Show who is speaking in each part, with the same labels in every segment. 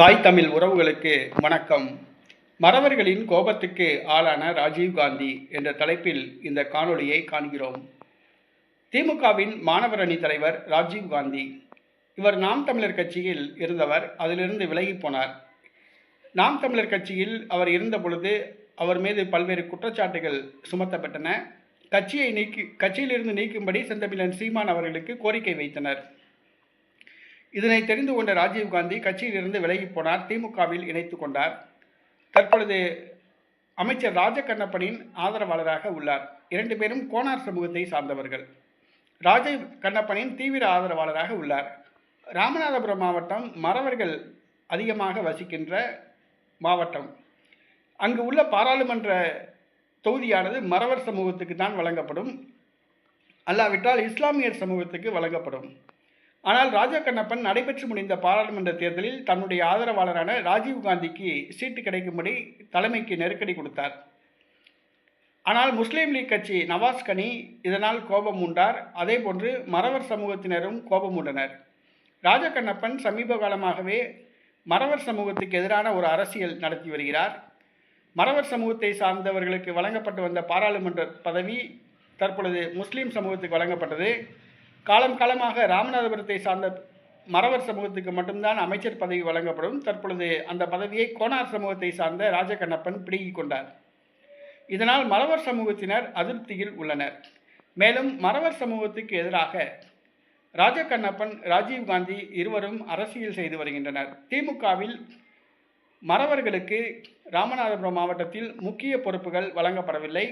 Speaker 1: தாய் தமிழ் உறவுகளுக்கு வணக்கம். மறவர்களின் கோபத்துக்கு ஆளான ராஜீவ் காந்தி என்ற தலைப்பில் இந்த காணொளியை காண்கிறோம். திமுகவின் மாணவர் அணி தலைவர் ராஜீவ் காந்தி. இவர் நாம் தமிழர் கட்சியில் இருந்தவர் அதிலிருந்து விலகி போனார். நாம் தமிழர் கட்சியில் அவர் இருந்த பொழுது அவர் மீது பல்வேறு குற்றச்சாட்டுகள் சுமத்தப்பட்டன. கட்சியை நீக்கி கட்சியிலிருந்து நீக்கும்படி செந்தமிழன் சீமான் அவர்களுக்கு கோரிக்கை வைத்தனர். இதனை தெரிந்து கொண்ட ராஜீவ்காந்தி கட்சியிலிருந்து விலகி போனார் திமுகவில் இணைத்துக் கொண்டார். தற்பொழுது அமைச்சர் ராஜகண்ணப்பனின் ஆதரவாளராக உள்ளார். இரண்டு பேரும் கோனார் சமூகத்தை சார்ந்தவர்கள். ராஜீவ் கண்ணப்பனின் தீவிர ஆதரவாளராக உள்ளார். ராமநாதபுரம் மாவட்டம் மறவர்கள் அதிகமாக வசிக்கின்ற மாவட்டம். அங்கு உள்ள பாராளுமன்ற தொகுதியானது மறவர் சமூகத்துக்கு தான் வழங்கப்படும். அல்லாவிட்டால் இஸ்லாமியர் சமூகத்துக்கு வழங்கப்படும். ஆனால் ராஜா கண்ணப்பன் நடைபெற்று முடிந்த பாராளுமன்ற தேர்தலில் தன்னுடைய ஆதரவாளரான ராஜீவ் காந்திக்கு சீட்டு கிடைக்கும்படி தலைமைக்கு நெருக்கடி கொடுத்தார். ஆனால் முஸ்லீம் லீக் கட்சி நவாஸ் கனி இதனால் கோபம் உண்டார் அதேபோன்று மறவர் சமூகத்தினரும் கோபம் உண்டனர் ராஜா கண்ணப்பன் சமீப காலமாகவே மறவர் சமூகத்துக்கு எதிரான ஒரு அரசியல் நடத்தி வருகிறார். மறவர் சமூகத்தை சார்ந்தவர்களுக்கு வழங்கப்பட்டு வந்த பாராளுமன்ற பதவி தற்பொழுது முஸ்லீம் சமூகத்துக்கு வழங்கப்பட்டது. காலம் காலமாக ராமநாதபுரத்தை சார்ந்த மறவர் சமூகத்துக்கு மட்டும்தான் அமைச்சர் பதவி வழங்கப்படும். தற்பொழுது அந்த பதவியை கோனார் சமூகத்தை சார்ந்த ராஜகண்ணப்பன் பிடுங்கிக் கொண்டார். இதனால் மறவர் சமூகத்தினர் அதிருப்தியில் உள்ளனர். மேலும் மறவர் சமூகத்துக்கு எதிராக ராஜகண்ணப்பன் ராஜீவ்காந்தி இருவரும் அரசியல் செய்து வருகின்றனர். திமுகவில் மறவர்களுக்கு ராமநாதபுரம் மாவட்டத்தில் முக்கிய பொறுப்புகள் வழங்கப்படவில்லை.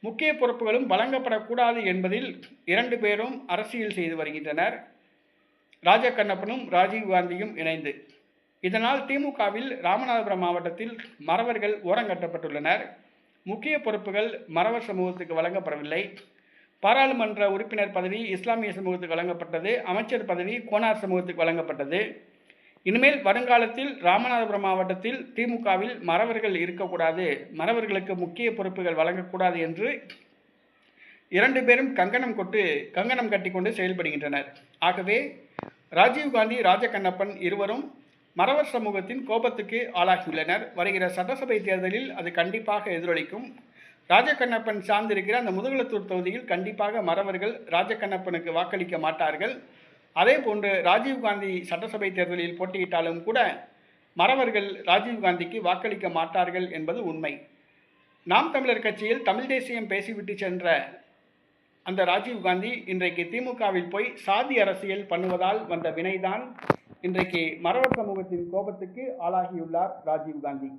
Speaker 1: முக்கிய பொறுப்புகளும் வழங்கப்படக்கூடாது என்பதில் இரண்டு பேரும் அரசியல் செய்து வருகின்றனர். ராஜகண்ணப்பனும் ராஜீவ்காந்தியும் இணைந்து. இதனால் திமுகவில் ராமநாதபுரம் மாவட்டத்தில் மறவர்கள் ஓரங்கட்டப்பட்டுள்ளனர் முக்கிய பொறுப்புகள் மறவர் சமூகத்துக்கு வழங்கப்படவில்லை. பாராளுமன்ற உறுப்பினர் பதவி இஸ்லாமிய சமூகத்துக்கு வழங்கப்பட்டது. அமைச்சர் பதவி கோனார் சமூகத்துக்கு வழங்கப்பட்டது. இனிமேல் வருங்காலத்தில் ராமநாதபுரம் மாவட்டத்தில் திமுகவில் மறவர்கள் இருக்கக்கூடாது மறவர்களுக்கு முக்கிய பொறுப்புகள் வழங்கக்கூடாது என்று இரண்டு பேரும் கங்கணம் கொட்டு கங்கணம் கட்டிக்கொண்டு செயல்படுகின்றனர். ஆகவே ராஜீவ்காந்தி ராஜகண்ணப்பன் இருவரும் மறவர் சமூகத்தின் கோபத்துக்கு ஆளாகியுள்ளனர். வருகிற சட்டசபை தேர்தலில் அது கண்டிப்பாக எதிரொலிக்கும். ராஜகண்ணப்பன் சார்ந்திருக்கிற அந்த முதுகுளத்தூர் தொகுதியில் கண்டிப்பாக மறவர்கள் ராஜகண்ணப்பனுக்கு வாக்களிக்க மாட்டார்கள். அதே போன்று ராஜீவ்காந்தி சட்டசபை தேர்தலில் போட்டியிட்டாலும் கூட மறவர்கள் ராஜீவ்காந்திக்கு வாக்களிக்க மாட்டார்கள் என்பது உண்மை. நாம் தமிழர் கட்சியில் தமிழ் தேசியம் பேசிவிட்டு சென்ற அந்த ராஜீவ்காந்தி இன்றைக்கு திமுகவில் போய் சாதி அரசியல் பண்ணுவதால் வந்த வினைதான் இன்றைக்கு மறவர் சமூகத்தின் கோபத்துக்கு ஆளாகியுள்ளார் ராஜீவ்காந்தி